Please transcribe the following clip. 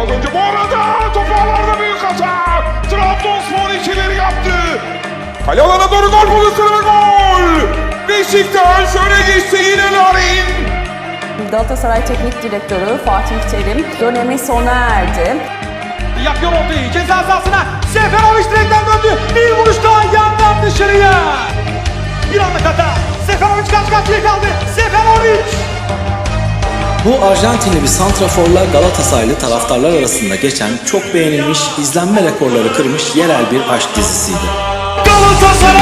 Az önce bu arada toparlarda büyük hata. Trabzonspor ikileri yaptı. Kale alana doğru gol ve gol. Beşiktaş öne geçti yine Larin. Galatasaray Teknik Direktörü Fatih Terim dönemi sona erdi. Yapıyor ortayı ceza sahasına. Seferovic direkten döndü. Bir vuruş daha yandan dışarıya. Bir anlık hata. Seferovic kaç karşıya kaldı. Seferovic. Bu Arjantinli bir santraforla Galatasaraylı taraftarlar arasında geçen çok beğenilmiş, izlenme rekorları kırmış yerel bir aşk dizisiydi. Galatasaray